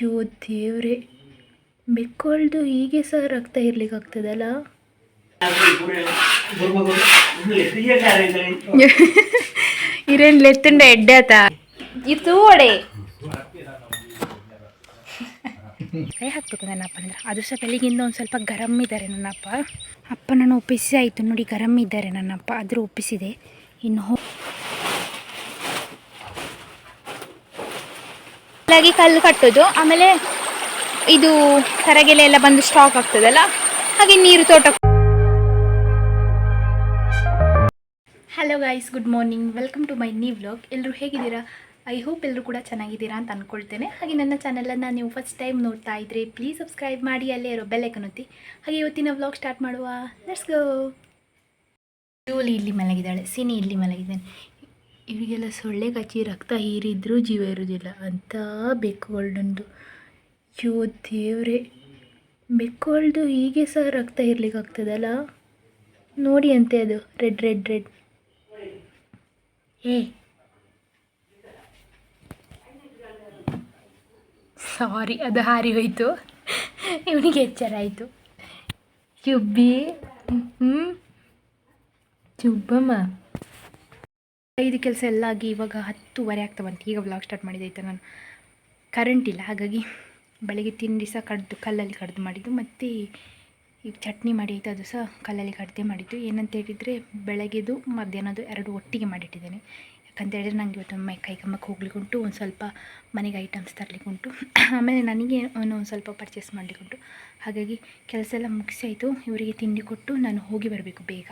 ಅಯ್ಯೋ ದೇವ್ರೆ ಮೆಕ್ಕೊಳ್ದು ಹೀಗೆ ಸಹ ರಕ್ತ ಇರ್ಲಿಕ್ಕಾಗ್ತದಲ್ಲ ಇರೇನ್ ಲೆತ್ತಂಡ ಎಡ್ಡಾತ ಇದು ಒಡೆ ಕೈ ಹಾಕ್ಬೇಕು ನನ್ನ ಅಪ್ಪ ಅಂದ್ರೆ. ಅದು ಸಹ ಬೆಳಿಗ್ಗಿಂದ ಒಂದು ಸ್ವಲ್ಪ ಗರಂ ಇದ್ದಾರೆ ನನ್ನಪ್ಪ. ಅಪ್ಪ ನಾನು ಒಪ್ಪಿಸಿ ಆಯಿತು ನೋಡಿ ಗರಂ ಇದ್ದಾರೆ ನನ್ನಪ್ಪ. ಆದರೂ ಒಪ್ಪಿಸಿದೆ. ಇನ್ನು ಹಾಗಾಗಿ ಕಲ್ಲು ಕಟ್ಟೋದು. ಆಮೇಲೆ ಇದು ತರಗೆಲೆ ಎಲ್ಲ ಬಂದು ಸ್ಟಾಕ್ ಆಗ್ತದಲ್ಲ, ಹಾಗೆ ನೀರು ತೋಟ hello guys good morning welcome to my new vlog ಎಲ್ಲರೂ ಹೇಗಿದ್ದೀರಾ? ಐ ಹೋಪ್ ಎಲ್ಲರೂ ಕೂಡ ಚೆನ್ನಾಗಿದ್ದೀರಾ ಅಂತ ಅಂದ್ಕೊಳ್ತೇನೆ ಹಾಗೆ ನನ್ನ ಚಾನಲನ್ನು ನೀವು ಫಸ್ಟ್ ಟೈಮ್ ನೋಡ್ತಾ ಇದ್ದರೆ ಪ್ಲೀಸ್ ಸಬ್ಸ್ಕ್ರೈಬ್ ಮಾಡಿ, ಅಲ್ಲೇ ಇರೋ ಬೆಲ್ಲೈಕನ್ ಒತ್ತಿ. ಹಾಗೆ ಇವತ್ತಿನ ವ್ಲಾಗ್ ಸ್ಟಾರ್ಟ್ ಮಾಡುವ. ಲೆಟ್ಸ್ ಗೋ ಇಲ್ಲಿ ಮಲಗಿದ್ದಾಳೆ, ಸಿನಿ ಇಲ್ಲಿ ಮಲಗಿದ್ದಾನೆ ಇವರಿಗೆಲ್ಲ ಸೊಳ್ಳೆ ಕಚ್ಚಿ ರಕ್ತ ಹೀರಿದ್ರೂ ಜೀವ ಇರೋದಿಲ್ಲ ಅಂತ ಬೆಕ್ಕುಗಳನ್ನೊಂದು ಅಯ್ಯೋ ದೇವ್ರೆ. ಬೆಕ್ಕುಗಳ್ದು ಹೀಗೆ ಸಹ ರಕ್ತ ಇರ್ಲಿಕ್ಕಾಗ್ತದಲ್ಲ ನೋಡಿ ಅಂತೆ ಅದು. Red red red. ಏ. ಸಾರಿ, ಅದು ಹಾರಿ ಹೋಯಿತು. ಇವನಿಗೆ ಎಚ್ಚರ ಆಯಿತು. ಚುಬ್ಬಿ ಹ್ಞೂ ಚುಬ್ಬಮ್ಮ. ಇದು ಕೆಲಸ ಎಲ್ಲ ಆಗಿ ಇವಾಗ ಹತ್ತುವರೆ ಆಗ್ತಾ ಬಂತು ಈಗ ವ್ಲಾಗ್ ಸ್ಟಾರ್ಟ್ ಮಾಡಿದ್ದಾಯ್ತು ನಾನು? ಕರೆಂಟ್ ಇಲ್ಲ. ಹಾಗಾಗಿ ಬೆಳಗ್ಗೆ ತಿಂಡಿ ಸಹ ಕಡ್ದು, ಕಲ್ಲಲ್ಲಿ ಕಡ್ದು ಮಾಡಿದ್ದು. ಮತ್ತು ಈಗ ಚಟ್ನಿ ಮಾಡಿ ಆಯಿತು ಅದು ಸಹ ಕಲ್ಲಲ್ಲಿ ಕಡ್ದೇ ಮಾಡಿದ್ದು. ಏನಂತ ಹೇಳಿದರೆ ಬೆಳಗ್ಗೆದು ಮಧ್ಯಾಹ್ನದು ಎರಡು ಒಟ್ಟಿಗೆ ಮಾಡಿಟ್ಟಿದ್ದೇನೆ. ಯಾಕಂತ ಹೇಳಿದ್ರೆ ನನಗೆ ಇವತ್ತು ಮೈ ಕೈಗಮ್ಮಕ್ಕೆ ಹೋಗ್ಲಿಕ್ಕೆ ಉಂಟು ಒಂದು ಸ್ವಲ್ಪ ಮನೆಗೆ ಐಟಮ್ಸ್ ತರಲಿಕ್ಕೆ ಉಂಟು ಆಮೇಲೆ ನನಗೆ ಒಂದು ಒಂದು ಸ್ವಲ್ಪ ಪರ್ಚೇಸ್ ಮಾಡಲಿಕ್ಕುಂಟು. ಹಾಗಾಗಿ ಕೆಲಸ ಎಲ್ಲ ಮುಗಿಸಿ ಆಯಿತು. ಇವರಿಗೆ ತಿಂಡಿ ಕೊಟ್ಟು ನಾನು ಹೋಗಿ ಬರಬೇಕು ಬೇಗ.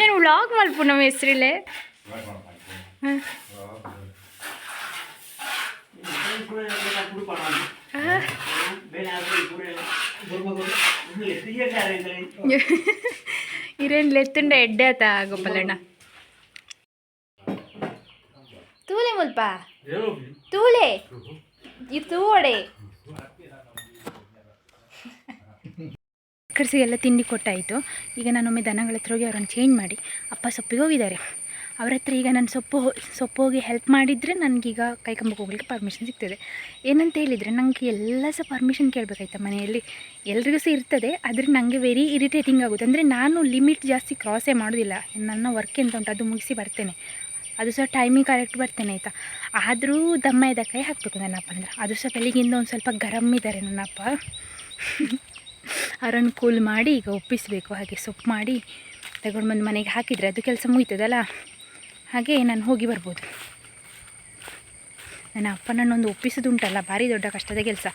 ಏನು ವ್ಲಾಗ್ ಮಲ್ಪು ನಮ್ಮ ಹೆಸ್ರಿಲೆ? ಇರೇನು ಲೆತ್ತುಂಡ ಎಡ್ಡೆ ಆತ ಗೋಪಾಲಣ್ಣ? ತೂಲೆ ಮುಲ್ಪ. ತೂಲೆ? ಇದು ತೂವಡೆ. ಕರ್ಸಿಗೆಲ್ಲ ತಿಂಡಿ ಕೊಟ್ಟಾಯಿತು. ಈಗ ನಾನೊಮ್ಮೆ ದನಗಳ ಹತ್ರ ಹೋಗಿ ಅವ್ರನ್ನ ಚೇಂಜ್ ಮಾಡಿ, ಅಪ್ಪ ಸೊಪ್ಪಿಗೆ ಹೋಗಿದ್ದಾರೆ. ಅವ್ರ ಹತ್ರ ಈಗ ನಾನು ಸೊಪ್ಪು ಸೊಪ್ಪು ಹೋಗಿ ಹೆಲ್ಪ್ ಮಾಡಿದರೆ ನನಗೀಗ ಕೈಕಂಬಕ್ಕೆ ಹೋಗ್ಲಿಕ್ಕೆ ಪರ್ಮಿಷನ್ ಸಿಗ್ತದೆ. ಏನಂತ ಹೇಳಿದರೆ ನನಗೆ ಎಲ್ಲ ಸಹ ಪರ್ಮಿಷನ್ ಕೇಳಬೇಕಾಯ್ತಾ ಮನೆಯಲ್ಲಿ. ಎಲ್ರಿಗೂ ಸಹ ಇರ್ತದೆ, ಆದರೆ ನನಗೆ ವೆರಿ ಇರಿಟೇಟಿಂಗ್ ಆಗುತ್ತೆ ಅಂದರೆ ನಾನು ಲಿಮಿಟ್ ಜಾಸ್ತಿ ಕ್ರಾಸೇ ಮಾಡೋದಿಲ್ಲ. ನನ್ನ ವರ್ಕ್ ಎಂತ ಉಂಟು ಅದು ಮುಗಿಸಿ ಬರ್ತೇನೆ. ಅದು ಸಹ ಟೈಮಿಗೆ ಕರೆಕ್ಟ್ ಬರ್ತೇನೆ ಆಯಿತಾ. ಆದರೂ ದಮ್ಮ ಇದ್ದ ಕೈ ಹಾಕಬೇಕು ನನ್ನ ಅಪ್ಪ ಅಂದ್ರೆ ಅದು ಸಹ ಬೆಳಿಗ್ಗೆಯಿಂದ ಒಂದು ಸ್ವಲ್ಪ ಗರಮ್ ಇದ್ದಾರೆ ನನ್ನಪ್ಪ. ಅವರನ್ನು ಕೂಲ್ ಮಾಡಿ ಈಗ ಒಪ್ಪಿಸಬೇಕು. ಹಾಗೆ ಸೊಪ್ಪು ಮಾಡಿ ತಗೊಂಡು ಬಂದು ಮನೆಗೆ ಹಾಕಿದರೆ ಅದು ಕೆಲಸ ಮುಗಿತದಲ್ಲ? ಹಾಗೆ ನಾನು ಹೋಗಿ ಬರ್ಬೋದು. ನನ್ನ ಅಪ್ಪನನ್ನೊಂದು ಒಪ್ಪಿಸೋದುಂಟಲ್ಲ, ಭಾರಿ ದೊಡ್ಡ ಕಷ್ಟದ ಕೆಲಸ.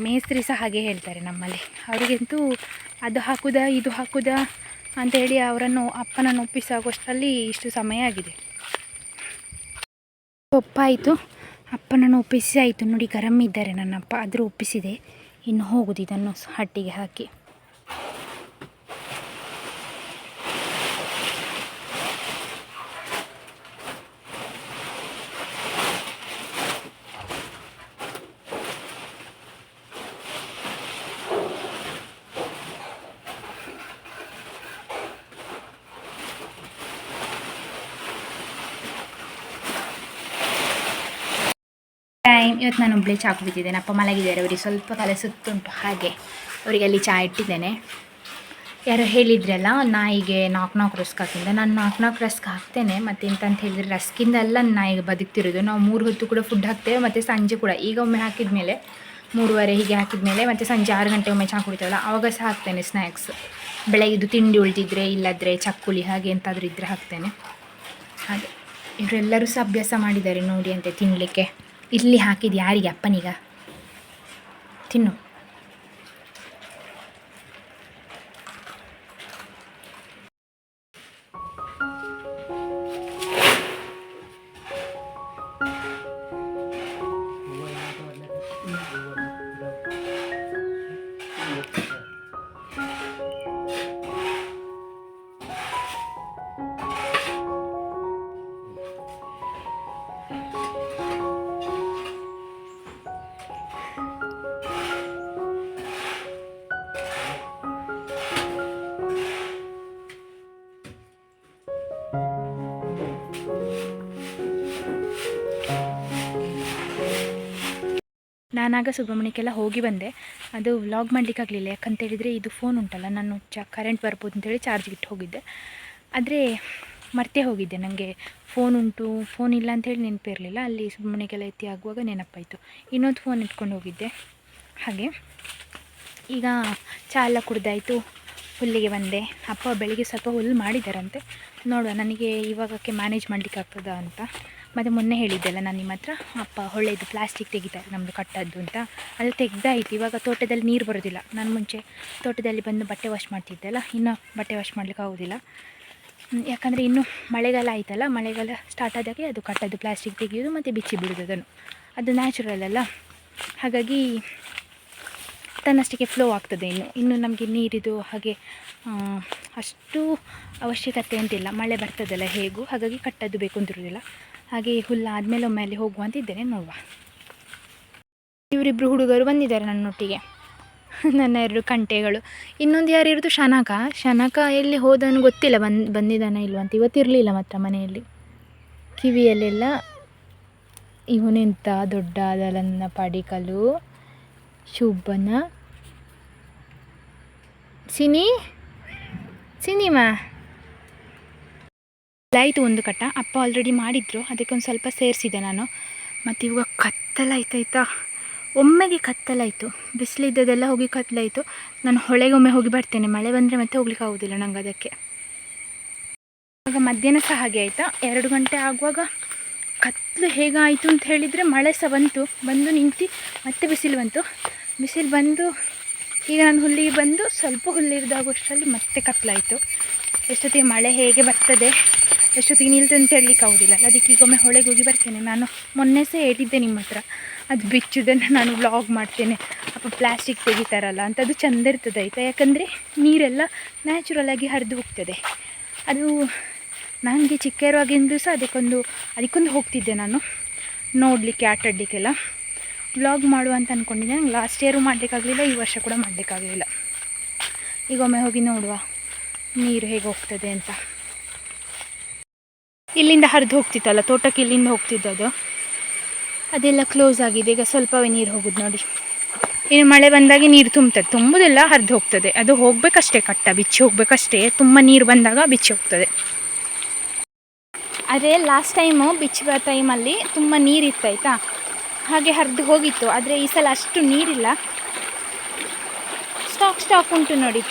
ಮೇಸ್ತ್ರಿ ಸಹ ಹಾಗೆ ಹೇಳ್ತಾರೆ ನಮ್ಮಲ್ಲಿ. ಅವರಿಗಂತೂ ಅದು ಹಾಕುದಾ, ಇದು ಹಾಕುದಾ ಅಂತೇಳಿ ಅವರನ್ನು, ಅಪ್ಪನನ್ನು ಒಪ್ಪಿಸಾಗೋಷ್ಟರಲ್ಲಿ ಇಷ್ಟು ಸಮಯ ಆಗಿದೆ. ಒಪ್ಪಾಯಿತು. ಅಪ್ಪನನ್ನು ಒಪ್ಪಿಸಿ ಆಯಿತು. ನೋಡಿ, ಗರಂ ಇದ್ದಾರೆ ನನ್ನ ಅಪ್ಪ. ಆದರೂ ಒಪ್ಪಿಸಿದೆ. ಇನ್ನು ಹೋಗುದು ಇದನ್ನು ಹಟ್ಟಿಗೆ ಹಾಕಿ ಟೈಮ್ ಇವತ್ತು ನಾನು ಒಬ್ಬಳೇ ಚಾ ಕುಡಿತಿದ್ದೇನೆ ಅಪ್ಪ ಮಲಗಿದ್ದಾರೆ. ಅವರಿಗೆ ಸ್ವಲ್ಪ ತಲೆ ಸುತ್ತುಂಟು. ಹಾಗೆ ಅವರಿಗೆ ಅಲ್ಲಿ ಚಹಾ ಇಟ್ಟಿದ್ದೇನೆ. ಯಾರೋ ಹೇಳಿದ್ರಲ್ಲ, ನಾಯಿಗೆ ನಾಲ್ಕು ನಾಲ್ಕು ರಸ್ಕ್ ಹಾಕಿಂದ ನಾನು ನಾಲ್ಕು ನಾಲ್ಕು ರಸ್ಕ್ ಹಾಕ್ತೇನೆ. ಮತ್ತು ಎಂತಂತ ಹೇಳಿದ್ರೆ ರಸ್ಕಿಂದೆಲ್ಲ ನಾಯಿಗೆ ಬದುಕ್ತಿರೋದು. ನಾವು ಮೂರು ಹೊತ್ತು ಕೂಡ ಫುಡ್ ಹಾಕ್ತೇವೆ, ಮತ್ತು ಸಂಜೆ ಕೂಡ. ಈಗ ಒಮ್ಮೆ ಹಾಕಿದ ಮೇಲೆ ಮೂರುವರೆ ಹೀಗೆ ಹಾಕಿದ ಮೇಲೆ ಮತ್ತು ಸಂಜೆ ಆರು ಗಂಟೆ ಒಮ್ಮೆ ಚಹಾ ಕುಡಿತೇವಲ್ಲ ಆವಾಗ ಸಹ ಹಾಕ್ತೇನೆ ಸ್ನ್ಯಾಕ್ಸ್ ಬೆಳಗ್ಗೆದು ತಿಂಡಿ ಉಳಿದಿದ್ರೆ, ಇಲ್ಲದ್ರೆ ಚಕ್ಕುಲಿ, ಹಾಗೆ ಎಂತಾದರೂ ಇದ್ದರೆ ಹಾಕ್ತೇನೆ. ಹಾಗೆ. ಇವರೆಲ್ಲರೂ ಸಹ ಅಭ್ಯಾಸ ಮಾಡಿದ್ದಾರೆ ನೋಡಿ ಅಂತೆ ತಿನ್ನಲಿಕ್ಕೆ ಇಲ್ಲಿ ಹಾಕಿದ ಯಾರಿಗೆ ಅಪ್ಪನಿಗ? ತಿನ್ನು. ನಾನಾಗ ಸುಬ್ರಹ್ಮಣ್ಯಕ್ಕೆಲ್ಲ ಹೋಗಿ ಬಂದೆ. ಅದು ವ್ಲಾಗ್ ಮಾಡಲಿಕ್ಕಾಗಲಿಲ್ಲ. ಯಾಕಂತೇಳಿದರೆ ಇದು ಫೋನ್ ಉಂಟಲ್ಲ, ನಾನು ಚ ಕರೆಂಟ್ ಬರ್ಬೋದು ಅಂತೇಳಿ ಚಾರ್ಜ್ಗೆ ಇಟ್ಟು ಹೋಗಿದ್ದೆ. ಆದರೆ ಮರ್ತೇ ಹೋಗಿದ್ದೆ. ನನಗೆ ಫೋನ್ ಉಂಟು ಫೋನ್ ಇಲ್ಲ ಅಂತೇಳಿ ನೆನಪಿರಲಿಲ್ಲ. ಅಲ್ಲಿ ಸುಬ್ರಹ್ಮಣ್ಯಕ್ಕೆಲ್ಲ ಎತ್ತಿ ಆಗುವಾಗ ನೆನಪಾಯಿತು. ಇನ್ನೊಂದು ಫೋನ್ ಇಟ್ಕೊಂಡು ಹೋಗಿದ್ದೆ. ಹಾಗೆ ಈಗ ಚಹಾ ಎಲ್ಲ ಕುಡ್ದಾಯಿತು. ಹುಲ್ಲಿಗೆ ಬಂದೆ. ಅಪ್ಪ ಬೆಳಿಗ್ಗೆ ಸ್ವಲ್ಪ ಹುಲ್ಲು ಮಾಡಿದ್ದಾರಂತೆ ನೋಡುವ, ನನಗೆ ಇವಾಗಕ್ಕೆ ಮ್ಯಾನೇಜ್ ಮಾಡಲಿಕ್ಕೆ ಆಗ್ತದಾ ಅಂತ. ಮತ್ತು ಮೊನ್ನೆ ಹೇಳಿದ್ದೆಲ್ಲ ನಾನು ನಿಮ್ಮ ಹತ್ರ. ಅಪ್ಪ ಒಳ್ಳೆಯದು ಪ್ಲಾಸ್ಟಿಕ್ ತೆಗಿತಾರೆ ನಮ್ಮದು ಕಟ್ಟದ್ದು ಅಂತ. ಅದು ತೆಗ್ದಾಯಿತು ಇವಾಗ ತೋಟದಲ್ಲಿ ನೀರು ಬರೋದಿಲ್ಲ. ನಾನು ಮುಂಚೆ ತೋಟದಲ್ಲಿ ಬಂದು ಬಟ್ಟೆ ವಾಶ್ ಮಾಡ್ತಿದ್ದೆಲ್ಲ. ಇನ್ನೂ ಬಟ್ಟೆ ವಾಶ್ ಮಾಡ್ಲಿಕ್ಕೆ ಆಗೋದಿಲ್ಲ. ಯಾಕಂದರೆ ಇನ್ನು ಮಳೆಗಾಲ ಆಯ್ತಲ್ಲ, ಮಳೆಗಾಲ ಸ್ಟಾರ್ಟ್ ಆದಾಗೆ ಅದು ಕಟ್ಟದ್ದು ಪ್ಲಾಸ್ಟಿಕ್ ತೆಗೆಯೋದು ಮತ್ತು ಬಿಚ್ಚಿ ಬಿಡೋದು ಅದನ್ನು ಅದು ನ್ಯಾಚುರಲ್ ಅಲ್ಲ. ಹಾಗಾಗಿ ತನ್ನಷ್ಟಕ್ಕೆ ಫ್ಲೋ ಆಗ್ತದೆ ಇನ್ನು. ಇನ್ನು ನಮಗೆ ನೀರಿದು ಹಾಗೆ ಅಷ್ಟು ಅವಶ್ಯಕತೆ ಅಂತಿಲ್ಲ. ಮಳೆ ಬರ್ತದಲ್ಲ ಹೇಗೂ. ಹಾಗಾಗಿ ಕಟ್ಟದ್ದು ಬೇಕು ಅಂತಿರೋದಿಲ್ಲ ಹಾಗೆ ಹುಲ್ಲು ಆದಮೇಲೆ ಒಮ್ಮೆ ಅಲ್ಲಿ ಹೋಗುವ ಅಂತಿದ್ದೇನೆ ನೋಡುವ. ಇವರಿಬ್ಬರು ಹುಡುಗರು ಬಂದಿದ್ದಾರೆ ನನ್ನೊಟ್ಟಿಗೆ. ನನ್ನ ಎರಡು ಕಂಟೆಗಳು. ಇನ್ನೊಂದು ಯಾರು ಇರೋದು? ಶನಕ. ಶನಕ ಎಲ್ಲಿ ಹೋದನು ಗೊತ್ತಿಲ್ಲ. ಬಂದು, ಬಂದಿದ್ದಾನ ಇಲ್ವಂತ ಇವತ್ತಿರಲಿಲ್ಲ ಮಾತ್ರ ಮನೆಯಲ್ಲಿ. ಕಿವಿಯಲ್ಲೆಲ್ಲ ಇವನೆಂಥ ದೊಡ್ಡ ಅದಲನ್ನ ಪಡಿಕಲು, ಶುಭನ. ಸಿನಿ? ಸಿನಿಮಾ? ಆಯಿತು ಒಂದು ಕಟ್ಟ. ಅಪ್ಪ ಆಲ್ರೆಡಿ ಮಾಡಿದ್ರು ಅದಕ್ಕೆ ಒಂದು ಸ್ವಲ್ಪ ಸೇರಿಸಿದೆ ನಾನು. ಮತ್ತು ಇವಾಗ ಕತ್ತಲಾಯ್ತಾಯ್ತಾ? ಒಮ್ಮೆಗೆ ಕತ್ತಲಾಯಿತು. ಬಿಸಿಲಿದ್ದದೆಲ್ಲ ಹೋಗಿ ಕತ್ತಲಾಯಿತು ನಾನು ಹೊಳೆಗೊಮ್ಮೆ ಹೋಗಿ ಬರ್ತೇನೆ. ಮಳೆ ಬಂದರೆ ಮತ್ತೆ ಹೋಗ್ಲಿಕ್ಕೆ ಆಗೋದಿಲ್ಲ ನಂಗೆ ಅದಕ್ಕೆ. ಇವಾಗ ಮಧ್ಯಾಹ್ನ ಸಹ ಹಾಗೆ ಆಯಿತಾ? ಎರಡು ಗಂಟೆ ಆಗುವಾಗ ಕತ್ತಲು ಹೇಗಾಯಿತು ಅಂತ ಹೇಳಿದರೆ ಮಳೆ ಸಹ ಬಂತು. ಬಂದು ನಿಂತು ಮತ್ತೆ ಬಿಸಿಲು ಬಂತು. ಬಿಸಿಲು ಬಂದು, ಈಗ ನಾನು ಹುಲ್ಲಿಗೆ ಬಂದು ಸ್ವಲ್ಪ ಹುಲ್ಲಿರಿದಾಗುವಷ್ಟರಲ್ಲಿ ಮತ್ತೆ ಕತ್ತಲಾಯಿತು ಎಷ್ಟೊತ್ತಿಗೆ ಮಳೆ ಹೇಗೆ ಬರ್ತದೆ? ಎಷ್ಟೊತ್ತಿಗೆ ನಿಲ್ತು ಅಂತ ಹೇಳಲಿಕ್ಕೆ ಅದಕ್ಕೆ ಈಗೊಮ್ಮೆ ಹೊಳೆಗೆ ಹೋಗಿ ಬರ್ತೇನೆ. ನಾನು ಮೊನ್ನೆ ಸಹ ಹೇಳಿದ್ದೆ ನಿಮ್ಮ ಹತ್ರ. ಅದು ಬಿಚ್ಚುದನ್ನು ನಾನು ವ್ಲಾಗ್ ಮಾಡ್ತೇನೆ. ಅಪ್ಪ ಪ್ಲಾಸ್ಟಿಕ್ ತೆಗಿತಾರಲ್ಲ ಅಂತ ಅದು ಚೆಂದ ಇರ್ತದೆ ಆಯಿತಾ? ಯಾಕಂದರೆ ನೀರೆಲ್ಲ ನ್ಯಾಚುರಲಾಗಿ ಹರಿದು ಹೋಗ್ತದೆ. ಅದು ನನಗೆ ಚಿಕ್ಕ ಇರುವಾಗಿಂದು ಸಹ ಅದಕ್ಕೊಂದು ಅದಕ್ಕೊಂದು ಹೋಗ್ತಿದ್ದೆ ನಾನು. ನೋಡಲಿಕ್ಕೆ, ಆಟಾಡಲಿಕ್ಕೆಲ್ಲ. ವ್ಲಾಗ್ ಮಾಡುವ ಅಂತ ಅಂದ್ಕೊಂಡಿದ್ದೆ ನಂಗೆ ಲಾಸ್ಟ್ ಇಯರು ಮಾಡಲಿಕ್ಕಾಗಲಿಲ್ಲ, ಈ ವರ್ಷ ಕೂಡ ಮಾಡಲಿಕ್ಕಾಗಲಿಲ್ಲ. ಈಗೊಮ್ಮೆ ಹೋಗಿ ನೋಡುವ ನೀರು ಹೇಗೆ ಹೋಗ್ತದೆ ಅಂತ. ಇಲ್ಲಿಂದ ಹರಿದು ಹೋಗ್ತಿತ್ತಲ್ಲ, ತೋಟಕ್ಕೆ ಇಲ್ಲಿಂದ ಹೋಗ್ತಿದ್ದದು ಅದೆಲ್ಲ ಕ್ಲೋಸ್ ಆಗಿದೆ, ಈಗ ಸ್ವಲ್ಪವೇ ನೀರು ಹೋಗೋದು ನೋಡಿ. ಇನ್ನು ಮಳೆ ಬಂದಾಗ ನೀರು ತುಂಬ್ತದೆ, ತುಂಬುದಿಲ್ಲ ಹರಿದು ಹೋಗ್ತದೆ. ಅದು ಹೋಗ್ಬೇಕಷ್ಟೇ ಕಟ್ಟ, ಬಿಚ್ಚಿ ಹೋಗ್ಬೇಕಷ್ಟೇ. ತುಂಬ ನೀರು ಬಂದಾಗ ಬಿಚ್ಚಿ ಹೋಗ್ತದೆ. ಆದರೆ ಲಾಸ್ಟ್ ಟೈಮು ಬಿಚ್ಚುವ ಟೈಮಲ್ಲಿ ತುಂಬ ನೀರಿತ್ತು ಆಯಿತಾ ಹಾಗೆ ಹರಿದು ಹೋಗಿತ್ತು, ಆದರೆ ಈ ಸಲ ಅಷ್ಟು ನೀರಿಲ್ಲ. ಸ್ಟಾಕ್ ಸ್ಟಾಕ್ ಉಂಟು ನೋಡಿ.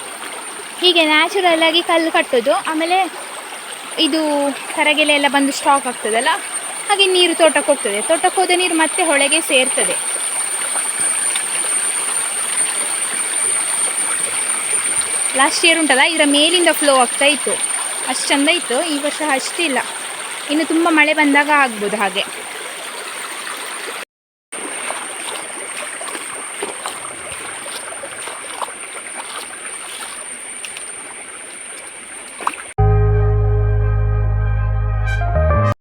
ಹೀಗೆ ನ್ಯಾಚುರಲ್ ಆಗಿ ಕಲ್ಲು ಕಟ್ಟೋದು, ಆಮೇಲೆ ಇದು ತರಗೆಲೆ ಎಲ್ಲ ಬಂದು ಸ್ಟಾಕ್ ಆಗ್ತದಲ್ಲ? ಹಾಗೆ ನೀರು ತೋಟಕ್ಕೆ ಹೋಗ್ತದೆ. ತೋಟಕ್ಕೆ ಹೋದ ನೀರು ಮತ್ತೆ ಹೊಳೆಗೆ ಸೇರ್ತದೆ. ಲಾಸ್ಟ್ ಇಯರ್ ಉಂಟಲ್ಲ, ಇದರ ಮೇಲಿಂದ ಫ್ಲೋ ಆಗ್ತಾ ಇತ್ತು. ಅಷ್ಟು ಚಂದ ಇತ್ತು, ಈ ವರ್ಷ ಅಷ್ಟಿಲ್ಲ. ಇನ್ನು ತುಂಬ ಮಳೆ ಬಂದಾಗ ಆಗ್ಬೋದು ಹಾಗೆ.